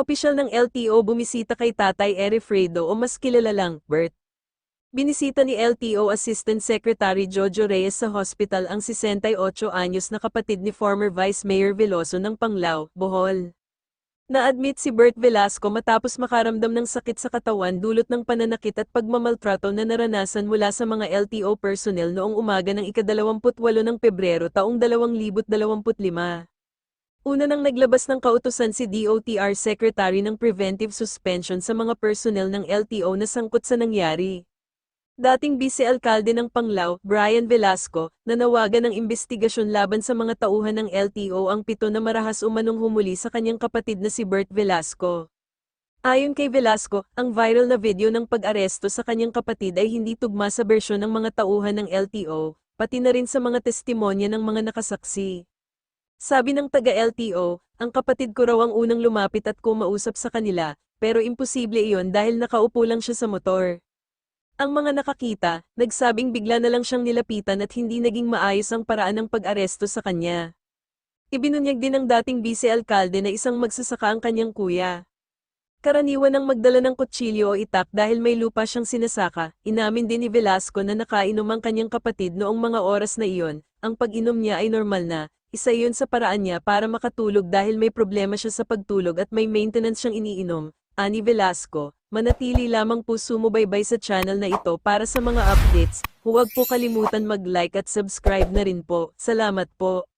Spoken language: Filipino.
Opisyal ng LTO bumisita kay Tatay Erifredo o mas kilala lang, Bert. Binisita ni LTO Assistant Secretary Jojo Reyes sa hospital ang 68 anyos na kapatid ni former Vice Mayor Veloso ng Panglao, Bohol. Na-admit si Bert Velasco matapos makaramdam ng sakit sa katawan dulot ng pananakit at pagmamaltrato na naranasan mula sa mga LTO personnel noong umaga ng ika-28 ng Pebrero taong 2025. Una nang naglabas ng kautusan si DOTR Secretary ng preventive suspension sa mga personnel ng LTO na sangkot sa nangyari. Dating vice-alkalde ng Panglao, Brian Velasco, nanawagan ng investigasyon laban sa mga tauhan ng LTO ang pito na marahas umanong humuli sa kanyang kapatid na si Bert Velasco. Ayon kay Velasco, ang viral na video ng pag-aresto sa kanyang kapatid ay hindi tugma sa bersyon ng mga tauhan ng LTO, pati na rin sa mga testimonya ng mga nakasaksi. Sabi ng taga-LTO, ang kapatid ko raw ang unang lumapit at kumausap sa kanila, pero imposible iyon dahil nakaupo lang siya sa motor. Ang mga nakakita, nagsabing bigla na lang siyang nilapitan at hindi naging maayos ang paraan ng pag-aresto sa kanya. Ibinunyag din ng dating vice-alkalde na isang magsasaka ang kanyang kuya. Karaniwan ang magdala ng kutsilyo o itak dahil may lupa siyang sinasaka, inamin din ni Velasco na nakainom ang kanyang kapatid noong mga oras na iyon, ang pag-inom niya ay normal na, isa yun sa paraan niya para makatulog dahil may problema siya sa pagtulog at may maintenance siyang iniinom, ani Velasco. Manatili lamang po sumubaybay sa channel na ito para sa mga updates, huwag po kalimutan mag-like at subscribe na rin po. Salamat po.